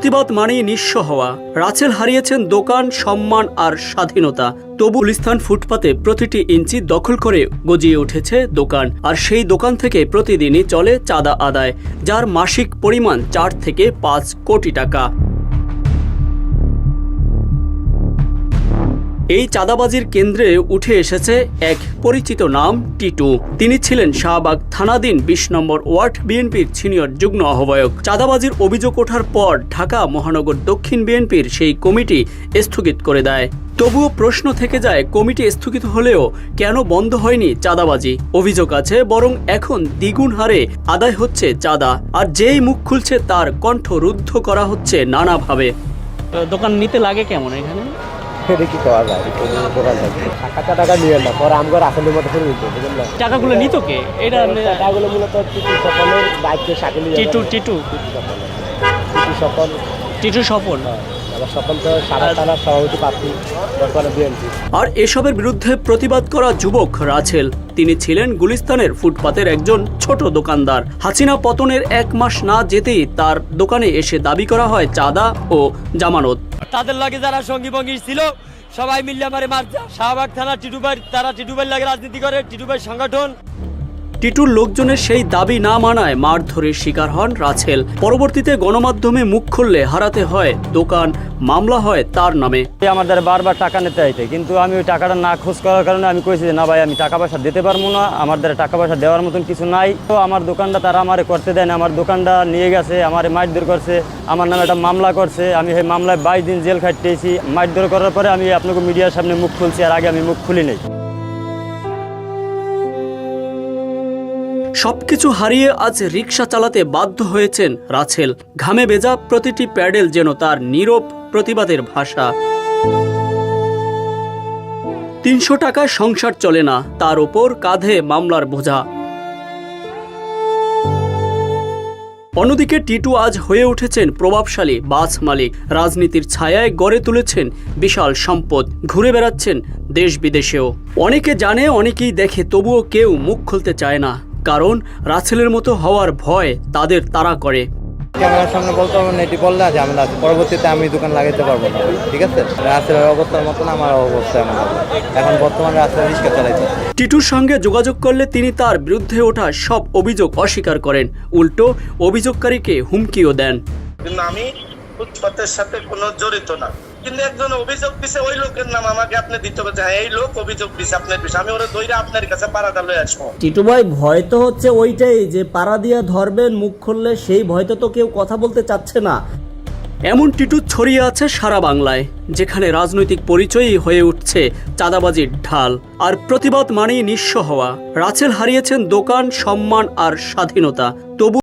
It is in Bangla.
প্রতিবাদ মানেই নিঃস্ব হওয়া। রাচেল হারিয়েছেন দোকান, সম্মান আর স্বাধীনতা। তবু গুলিস্তান ফুটপাতে প্রতিটি ইঞ্চি দখল করে গজিয়ে উঠেছে দোকান। আর সেই দোকান থেকে প্রতিদিনই চলে চাঁদা আদায়, যার মাসিক পরিমাণ চার থেকে পাঁচ কোটি টাকা। এই চাঁদাবাজির কেন্দ্রে উঠে এসেছে এক পরিচিত নাম, টিটু। তিনি ছিলেন শাহবাগ থানাধীন বিশ নম্বর ওয়ার্ড বিএনপির সিনিয়র যুগ্ম আহ্বায়ক। চাঁদাবাজির অভিযোগ ওঠার পর ঢাকা মহানগর দক্ষিণ বিএনপির সেই কমিটি স্থগিত করে দেয়। তবুও প্রশ্ন থেকে যায়, কমিটি স্থগিত হলেও কেন বন্ধ হয়নি চাঁদাবাজি? অভিযোগ আছে, বরং এখন দ্বিগুণ হারে আদায় হচ্ছে চাঁদা, আর যেই মুখ খুলছে তার কণ্ঠ রুদ্ধ করা হচ্ছে নানাভাবে। দোকান নিতে লাগে কেমন এখানে? এটা কি করা যায়? দোকান থাকে টাকা টাকা নিয়ে না পরে আমগর আসলের মতো করে নিতে বুঝলেন না টাকাগুলো নিত কে? এটা টাকাগুলো মূলত টিটু সকলের দায়িত্ব সাকিলি টিটু টিটু? টিটু সকল টিটু সফল আর এসবের বিরুদ্ধে প্রতিবাদ করা যুবক রাছেল। তিনি ছিলেন গুলিস্তানের ফুটপাতের একজন ছোট দোকানদার। হাসিনা পতনের এক মাস না যেতেই তার দোকানে এসে দাবি করা হয় চাঁদা ও জামানত। তাদের লাগে যারা সঙ্গী ভঙ্গি ছিল, সবাই মিলে আমারে মার শাহবাগ থানা টিটুবাই তারা টিটুবাই লাগে রাজনীতি করে টিটুবাই সংগঠন। টিটুর লোকজনের সেই দাবি না মানায় মারধরের শিকার হন রাছেল। পরবর্তীতে গণমাধ্যমে মুখ খুললে হারাতে হয় দোকান, মামলা হয় তার নামে। আমার দ্বারা বারবার টাকা নিতে আইতে, কিন্তু আমি ওই টাকাটা না খোঁজ করার কারণে আমি কইছি যে, না ভাই, আমি টাকা পয়সা দিতে পারব না, আমার দ্বারা টাকা পয়সা দেওয়ার মতন কিছু নাই। তো আমার দোকানটা তারা আমারে করতে দেয় না, আমার দোকানটা নিয়ে গেছে, আমার মারধর করছে, আমার নামে একটা মামলা করছে, আমি সেই মামলায় বাইশ দিন জেল খাটিয়েছি মারধর করার পরে আমি আপনাকে মিডিয়ার সামনে মুখ খুলছি, আর আগে আমি মুখ খুলি নেই। সবকিছু হারিয়ে আজ রিক্সা চালাতে বাধ্য হয়েছেন রাছেল। ঘামে বেজা প্রতিটি প্যাডেল যেন তার নীরব প্রতিবাদের ভাষা। তিনশো টাকায় সংসার চলে না, তার ওপর কাঁধে মামলার বোঝা। অন্যদিকে টিটু আজ হয়ে উঠেছেন প্রভাবশালী, বাস মালিক। রাজনীতির ছায়ায় গড়ে তুলেছেন বিশাল সম্পদ, ঘুরে বেড়াচ্ছেন দেশ বিদেশেও। অনেকে জানে, অনেকেই দেখে, তবুও কেউ মুখ খুলতে চায় না। কারণ রাছেলের মতো হওয়ার ভয় তাদের তাড়া করে। ক্যামেরার সামনে বলতে পারব না এটি বললে ঝামেলা আছে। পরবর্তীতে আমি দোকান লাগাইতে পারব না ঠিক আছে? রাস্তার অবস্থার মতন আমার অবস্থা এমন এখন বর্তমানে রাস্তায় রিক্সা চালাইতে টিটুর সঙ্গে যোগাযোগ করলে তিনি তার বিরুদ্ধে ওঠা সব অভিযোগ অস্বীকার করেন। উল্টো অভিযোগকারীকে হুমকিও দেন। আমি ফুটপাতের সাথে কোনো জড়িত না। কিন্তু একজন অভিযোগ দিছে ওই লোকের নাম আমাকে আপনি দিতে হবে। হ্যাঁ, এই লোক অভিযোগ দিছে আপনার বিষয়ে। আমি ওরা দইরা আপনার কাছে পাড়াটা লয়ে আসব। টিটু ভাই ভয় তো হচ্ছে ওইটাই যে পাড়া দিয়া ধরবেন মুখ খুললে সেই ভয়তে তো কেউ কথা বলতে চাচ্ছে না। এমন টিটু ছড়িয়ে আছে সারা বাংলায় যেখানে রাজনৈতিক পরিচয়ই হয়ে উঠছে চাঁদাবাজির ঢাল। আর প্রতিবাদ মানেই নিঃস্ব হওয়া। রাছেল হারিয়েছেন দোকান সম্মান আর স্বাধীনতা। তবু